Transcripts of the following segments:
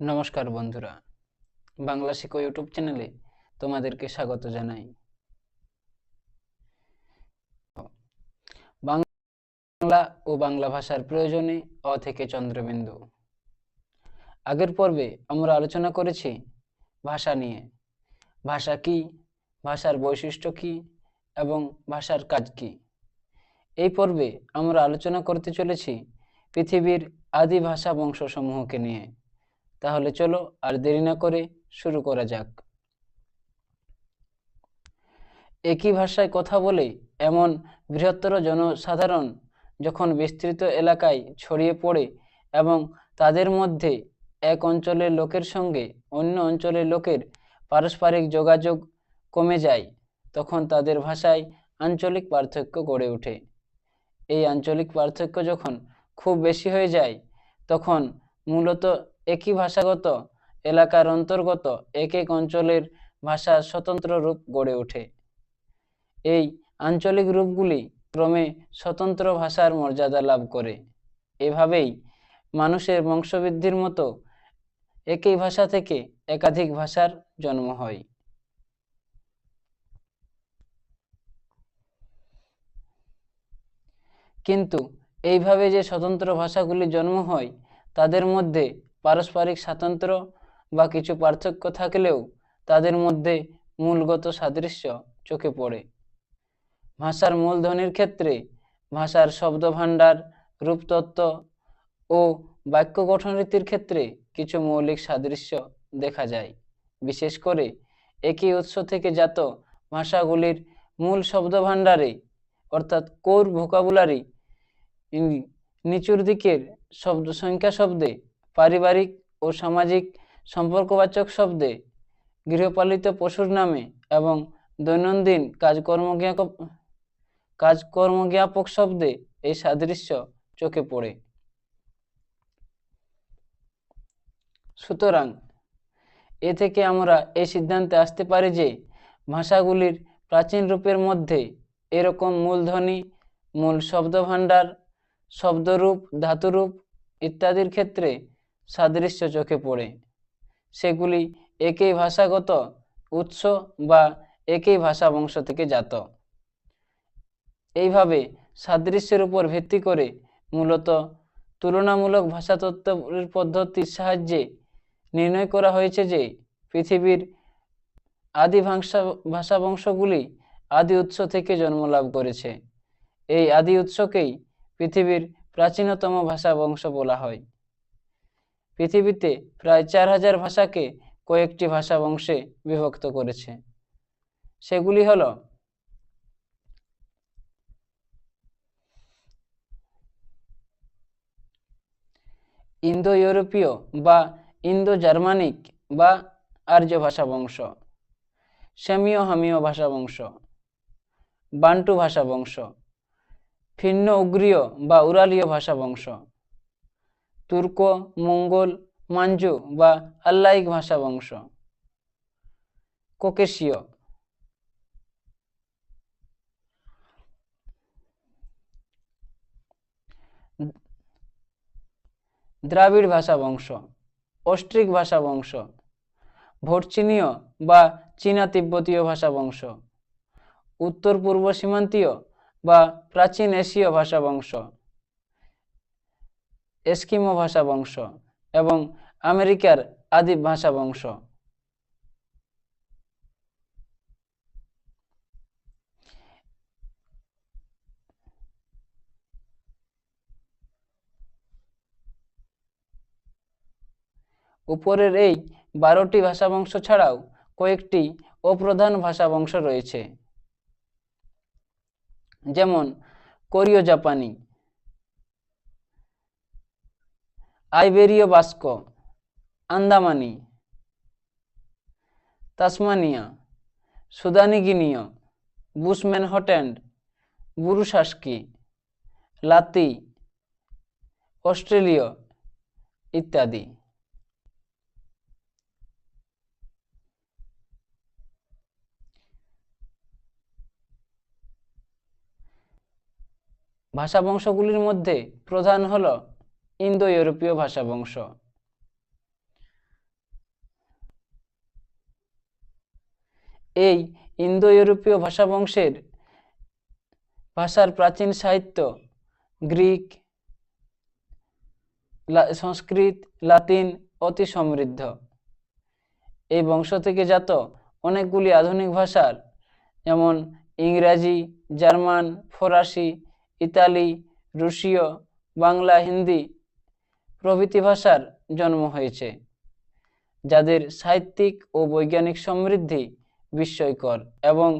নমস্কার বন্ধুরা। বাংলা শিখো ইউটিউব চ্যানেলে তোমাদেরকে স্বাগত জানাই। বাংলা ও বাংলা ভাষার প্রয়োজনে অ থেকে চন্দ্রবিন্দু। আগের পর্বে আমরা আলোচনা করেছি ভাষা নিয়ে। ভাষা কি, ভাষার বৈশিষ্ট্য কি এবং ভাষার কাজ কি? এই পর্বে আমরা আলোচনা করতে চলেছি পৃথিবীর আদি ভাষা বংশসমূহকে নিয়ে। তাহলে চলো আর দেরি না করে শুরু করা যাক। একই ভাষায় কথা বলে এমন বৃহত্তর জনসাধারণ যখন বিস্তৃত এলাকায় ছড়িয়ে পড়ে এবং তাদের মধ্যে এক অঞ্চলের লোকের সঙ্গে অন্য অঞ্চলের লোকের পারস্পরিক যোগাযোগ কমে যায়, তখন তাদের ভাষায় আঞ্চলিক পার্থক্য গড়ে ওঠে। এই আঞ্চলিক পার্থক্য যখন খুব বেশি হয়ে যায়, তখন মূলত একই ভাষাগত, এলাকার অন্তর্গত এক এক অঞ্চলের ভাষা স্বতন্ত্র রূপ গড়ে ওঠে। এই আঞ্চলিক রূপগুলি ক্রমে স্বতন্ত্র ভাষার মর্যাদা লাভ করে। এভাবেই মানুষের বংশবৃদ্ধির মতো একই ভাষা থেকে একাধিক ভাষার জন্ম হয়। কিন্তু এইভাবে যে স্বতন্ত্র ভাষাগুলি জন্ম হয়, তাদের মধ্যে পারস্পরিক স্বাতন্ত্র্য বা কিছু পার্থক্য থাকলেও তাদের মধ্যে মূলগত সাদৃশ্য চোখে পড়ে। ভাষার মূলধ্বনির ক্ষেত্রে ভাষার শব্দভাণ্ডার, রূপতত্ত্ব ও বাক্য গঠন রীতির ক্ষেত্রে কিছু মৌলিক সাদৃশ্য দেখা যায়। বিশেষ করে একই উৎস থেকে জাত ভাষাগুলির মূল শব্দভাণ্ডারে, অর্থাৎ কোর ভোকাবুলারি নিচুর দিকের শব্দ সংখ্যা শব্দে পারিবারিক ও সামাজিক সম্পর্কবাচক শব্দে গৃহপালিত পশুর নামে এবং দৈনন্দিন কাজকর্ম কাজকর্মজ্ঞাপক শব্দে এই সাদৃশ্য চোখে পড়ে। সুতরাং এ থেকে আমরা এই সিদ্ধান্তে আসতে পারি যে ভাষাগুলির প্রাচীন রূপের মধ্যে এরকম মূলধ্বনি, মূল শব্দভাণ্ডার, শব্দরূপ, ধাতুরূপ ইত্যাদির ক্ষেত্রে সাদৃশ্য চোখে পড়ে। সেগুলি একই ভাষাগত উৎস বা একই ভাষা বংশ থেকে জাত। এইভাবে সাদৃশ্যের উপর ভিত্তি করে মূলত তুলনামূলক ভাষাতত্ত্বের পদ্ধতির সাহায্যে নির্ণয় করা হয়েছে যে পৃথিবীর আদি ভাষা ভাষা বংশগুলি আদি উৎস থেকে জন্ম লাভ করেছে। এই আদি উৎসকেই পৃথিবীর প্রাচীনতম ভাষা বংশ বলা হয়। পৃথিবীতে প্রায় চার হাজার ভাষাকে কয়েকটি ভাষা বংশে বিভক্ত করেছে। সেগুলি হল ইন্দো ইউরোপীয় বা ইন্দো জার্মানিক বা আর্য ভাষা বংশ, সেমীয় হামীয় ভাষা বংশ, বান্টু ভাষা বংশ ফিন্ন উগ্রীয় বা উরালীয় ভাষা বংশ তুর্ক, মঙ্গল, মাঞ্জু বা আল্লাইক ভাষা বংশ। কোকেশীয়। দ্রাবিড় ভাষা বংশ অস্ট্রিক ভাষা বংশ ভোটচিনীয় বা চীনা তিব্বতীয় ভাষা বংশ উত্তর পূর্ব সীমান্তীয় বা প্রাচীন এশীয় ভাষা বংশ। এস্কিমো ভাষা বংশ এবং আমেরিকার আদি ভাষা বংশ। উপরের এই বারোটি ভাষা বংশ ছাড়াও কয়েকটি অপ্রধান ভাষা বংশ রয়েছে। যেমন কোরীয় জাপানি আইবেরীয় বাস্ক, আন্দামানি, তাসমানিয়া, সুদানি গিনীয় বুশম্যানহট্যান্ড বুরুশাসকি লাতি, অস্ট্রেলীয় ইত্যাদি। ভাষা বংশগুলির মধ্যে প্রধান হল ইন্দো ইউরোপীয় ভাষা বংশ। এই ইন্দো ইউরোপীয় ভাষা বংশের ভাষার প্রাচীন সাহিত্য গ্রিক সংস্কৃত, লাতিন অতি সমৃদ্ধ। এই বংশ থেকে জাত অনেকগুলি আধুনিক ভাষার, যেমন ইংরাজি, জার্মান, ফরাসি, ইতালি, রুশীয়, বাংলা, হিন্দি প্রভৃতি ভাষার জন্ম হয়েছে, যাদের সাহিত্যিক ও বৈজ্ঞানিক সমৃদ্ধি বিস্ময়কর এবং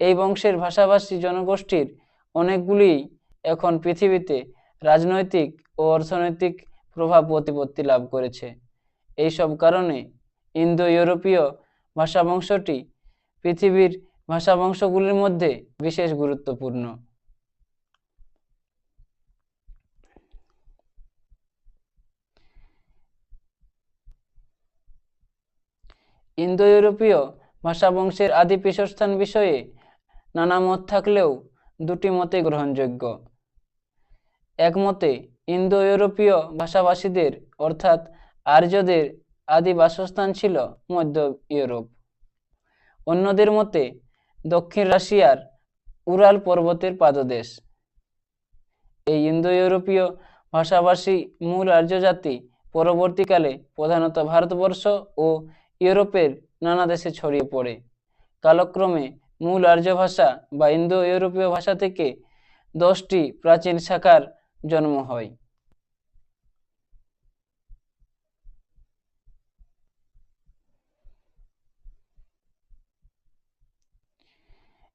এই বংশের ভাষাভাষী জনগোষ্ঠীর অনেকগুলি এখন পৃথিবীতে রাজনৈতিক ও অর্থনৈতিক প্রভাব প্রতিপত্তি লাভ করেছে। এইসব কারণে ইন্দো ইউরোপীয় ভাষাবংশটি পৃথিবীর ভাষাবংশগুলির মধ্যে বিশেষ গুরুত্বপূর্ণ। ইন্দো ইউরোপীয় ভাষাবংশের আদি পীঠস্থান বিষয়ে নানা মত থাকলেও দুটি মতে গ্রহণযোগ্য। একমতে ইন্দো ইউরোপীয় ভাষাভাষীদের, অর্থাৎ আর্যদের, আদি বাসস্থান ছিল মধ্য ইউরোপ। অন্যদের মতে, দক্ষিণ রাশিয়ার উরাল পর্বতের পাদদেশ। এই ইন্দো ইউরোপীয় ভাষাভাষী মূল আর্য জাতি পরবর্তীকালে প্রধানত ভারতবর্ষ ও ইউরোপের নানা দেশে ছড়িয়ে পড়ে। কালক্রমে মূল আর্য ভাষা বা ইন্দো ইউরোপীয় ভাষা থেকে দশটি প্রাচীন শাখার জন্ম হয়।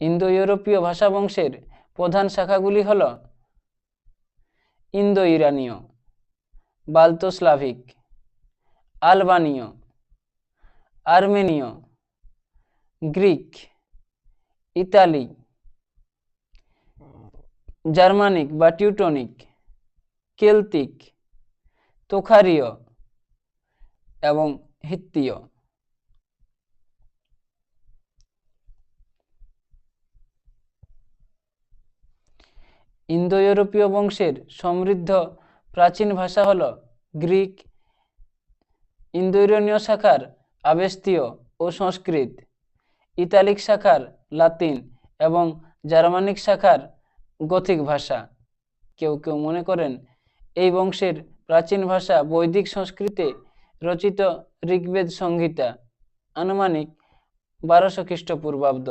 ইন্দো ইউরোপীয় ভাষা বংশের প্রধান শাখাগুলি হল ইন্দো ইরানীয় বাল্তোস্লাভিক, আলবানীয় আর্মেনীয়, গ্রিক, ইতালি, জার্মানিক বা টিউটনিক, কেলতিক, তোখারীয় এবং হিত্তীয়। ইন্দো ইউরোপীয় বংশের সমৃদ্ধ প্রাচীন ভাষা হল গ্রিক ইন্দো ইউরোনীয় শাখার আবেস্তীয় ও সংস্কৃত। ইতালিক শাখার লাতিন এবং জার্মানিক শাখার গথিক ভাষা। কেউ কেউ মনে করেন এই বংশের প্রাচীন ভাষা বৈদিক সংস্কৃতে রচিত ঋগ্বেদ সংহিতা। আনুমানিক বারোশো খ্রিস্টপূর্বাব্দ।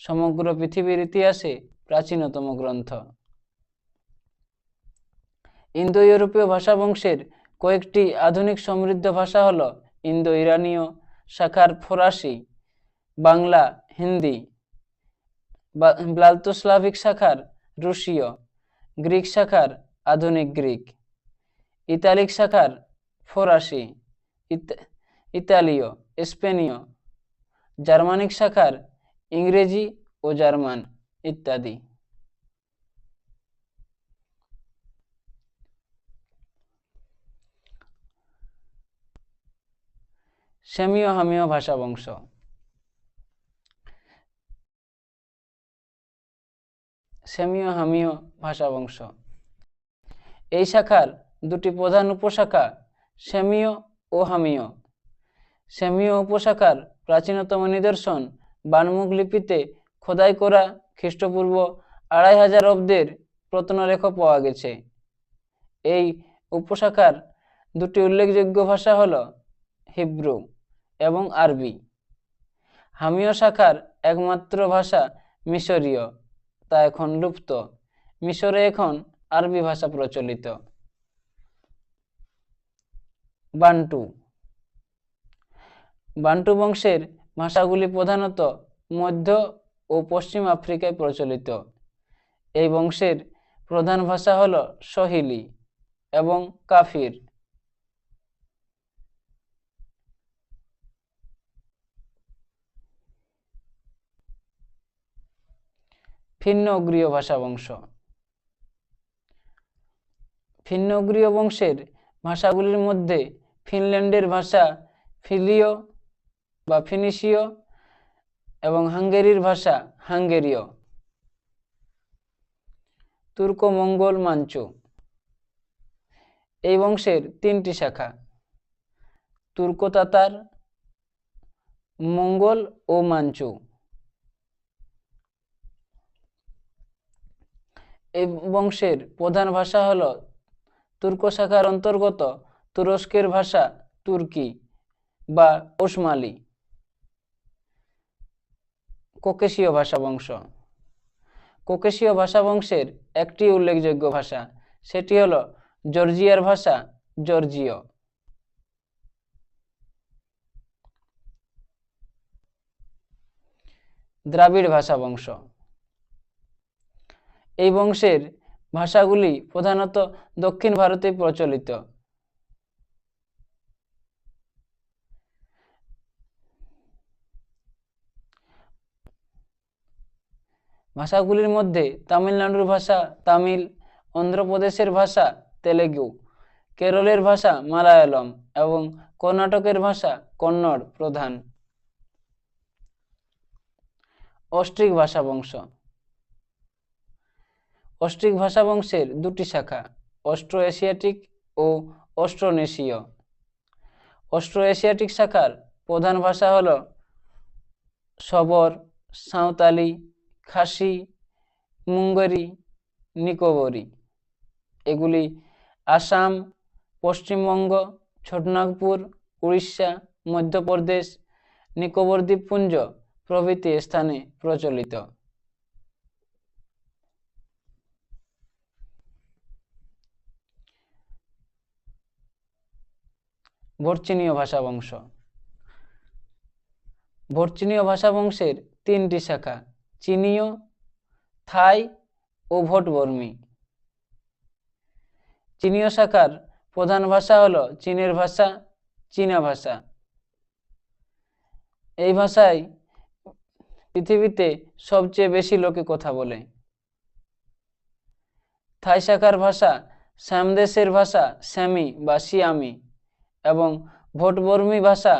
সমগ্র পৃথিবীর ইতিহাসে প্রাচীনতম গ্রন্থ। ইন্দো ইউরোপীয় ভাষা বংশের কয়েকটি আধুনিক সমৃদ্ধ ভাষা হল ইন্দো ইরানীয় শাখার ফরাসি, বাংলা, হিন্দি ব্লালতোস্লাভিক শাখার রুশীয়, গ্রিক শাখার আধুনিক গ্রিক, ইতালিক শাখার ফরাসি ইতালীয়, স্পেনীয়, জার্মানিক শাখার ইংরেজি ও জার্মান ইত্যাদি। সেমীয় হামীয় ভাষা বংশ। সেমীয় হামীয় ভাষা বংশ। এই শাখার দুটি প্রধান উপশাখা সেমীয় ও হামীয় সেমীয় উপশাখার প্রাচীনতম নিদর্শন বানমুখ লিপিতে খোদাই করা খ্রিস্টপূর্ব আড়াই হাজার অব্দের প্রত্নরেখ পাওয়া গেছে। এই উপশাখার দুটি উল্লেখযোগ্য ভাষা হল হিব্রু। এবং আরবি। হামীয় শাখার একমাত্র ভাষা মিশরীয়, তা এখন লুপ্ত। মিশরে এখন আরবি ভাষা প্রচলিত। বান্টু। বান্টু বংশের ভাষাগুলি প্রধানত মধ্য ও পশ্চিম আফ্রিকায় প্রচলিত। এই বংশের প্রধান ভাষা হল সহিলি এবং কাফির। ফিন্নগ্রীয় ভাষা বংশ। ভিন্ন ফিন্নগ্রীয় বংশের ভাষাগুলির মধ্যে ফিনল্যান্ডের ভাষা ফিলীয় বা ফিনিশীয় এবং হাঙ্গেরির ভাষা হাঙ্গেরীয়। তুর্কো, মঙ্গল, মাঞ্চু এই বংশের তিনটি শাখা। তুর্কো তাতার মঙ্গল ও মাঞ্চু। এই বংশের প্রধান ভাষা হল তুর্ক শাখার অন্তর্গত তুরস্কের ভাষা তুর্কি বা ওসমালি। কোকেশীয় ভাষা বংশ। কোকেশীয় ভাষা বংশের একটি উল্লেখযোগ্য ভাষা, সেটি হলো জর্জিয়ার ভাষা জর্জিয়। দ্রাবিড় ভাষা বংশ। এই বংশের ভাষাগুলি প্রধানত দক্ষিণ ভারতে প্রচলিত। ভাষাগুলির মধ্যে তামিলনাড়ুর ভাষা, তামিল, অন্ধ্রপ্রদেশের ভাষা, তেলেগু, কেরলের ভাষা, মালায়ালম এবং কর্ণাটকের ভাষা, কন্নড় প্রধান। অস্ট্রিক ভাষা বংশ। অস্ট্রিক ভাষা বংশের দুটি শাখা অস্ট্রো এশিয়াটিক ও অস্ট্রোনেশীয় অস্ট্রো এশিয়াটিক শাখার প্রধান ভাষা হল সবর, সাঁওতালি, খাসি, মুঙ্গরি, নিকোবরি। এগুলি আসাম, পশ্চিমবঙ্গ, ছোটনাগপুর, উড়িষ্যা, মধ্যপ্রদেশ, নিকোবর দ্বীপপুঞ্জ প্রভৃতি স্থানে প্রচলিত। ভর্চিনীয় ভাষা বংশ ভর্চিনীয় ভাষা বংশের তিনটি শাখা চীনীয় থাই ও ভোটবর্মী। চীনীয় শাখার প্রধান ভাষা হলো চীনের ভাষা, চীনা ভাষা। এই ভাষায় পৃথিবীতে সবচেয়ে বেশি লোকে কথা বলে। থাই শাখার ভাষা শ্যামদেশের ভাষা শ্যামি বা সিয়ামি। এবং ভোটবর্মী ভাষা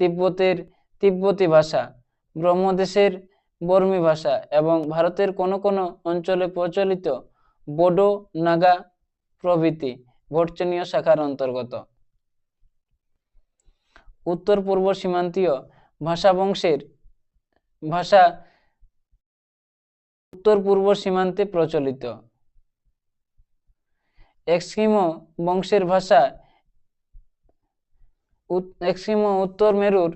তিব্বতের তিব্বতী ভাষা, ব্রহ্মদেশের বর্মী ভাষা এবং ভারতের কোনো কোনো অঞ্চলে প্রচলিত বোডো নাগা প্রভৃতি ভোটচনীয় শাখার অন্তর্গত। উত্তর পূর্ব সীমান্তীয় ভাষা বংশের ভাষা উত্তর পূর্ব সীমান্তে প্রচলিত। এক্সকিমো বংশের ভাষা এক্সকিমো উত্তর মেরুর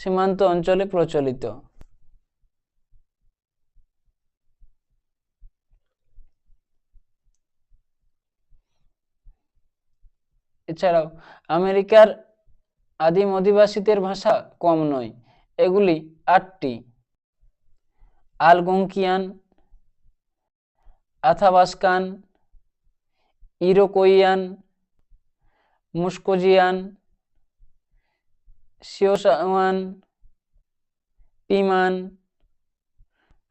সীমান্ত অঞ্চলে প্রচলিত। এছাড়াও, আমেরিকার আদিম অধিবাসীদের ভাষা কম নয়, এগুলি আটটি। আলগঙ্কিয়ান, আথাবাস্কান, ইরোকোইয়ান, মুস্কোজিয়ান সিওসাওয়ান পিমান,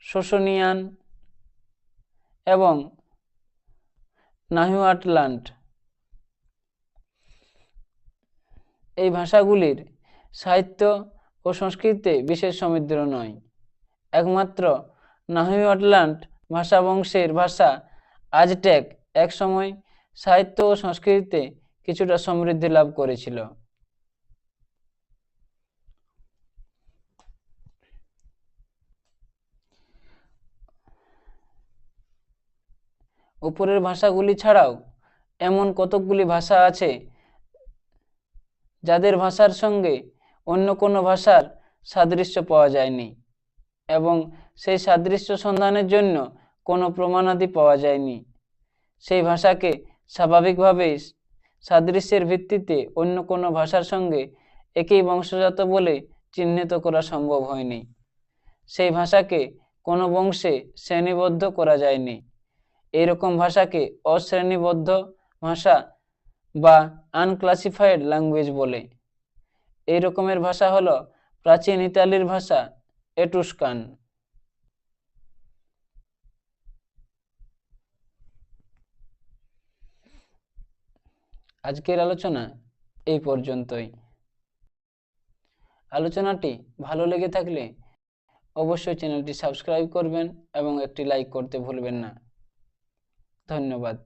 শোষনিয়ান এবং নাহুয়াটলান্ট এই ভাষাগুলির সাহিত্য ও সংস্কৃতিতে বিশেষ সমৃদ্ধ নয়। একমাত্র নাহুয়াটলান্ট ভাষা বংশের ভাষা আজটেক একসময় সাহিত্য ও সংস্কৃতিতে কিছুটা সমৃদ্ধি লাভ করেছিল। উপরের ভাষাগুলি ছাড়াও এমন কতকগুলি ভাষা আছে যাদের ভাষার সঙ্গে অন্য কোনো ভাষার সাদৃশ্য পাওয়া যায়নি এবং সেই সাদৃশ্য সন্ধানের জন্য কোনো প্রমাণাদি পাওয়া যায়নি। সেই ভাষাকে স্বাভাবিকভাবেই সাদৃশ্যের ভিত্তিতে অন্য কোনো ভাষার সঙ্গে একই বংশজাত বলে চিহ্নিত করা সম্ভব হয়নি। সেই ভাষাকে কোনো বংশে শ্রেণীবদ্ধ করা যায়নি। এরকম ভাষাকে অশ্রেণীবদ্ধ ভাষা বা আনক্লাসিফাইড ল্যাঙ্গুয়েজ বলে। এই রকমের ভাষা হলো প্রাচীন ইতালির ভাষা এটুস্কান। আজকের আলোচনা এই পর্যন্তই। আলোচনাটি ভালো লেগে থাকলে অবশ্যই চ্যানেলটি সাবস্ক্রাইব করবেন এবং একটি লাইক করতে ভুলবেন না। ধন্যবাদ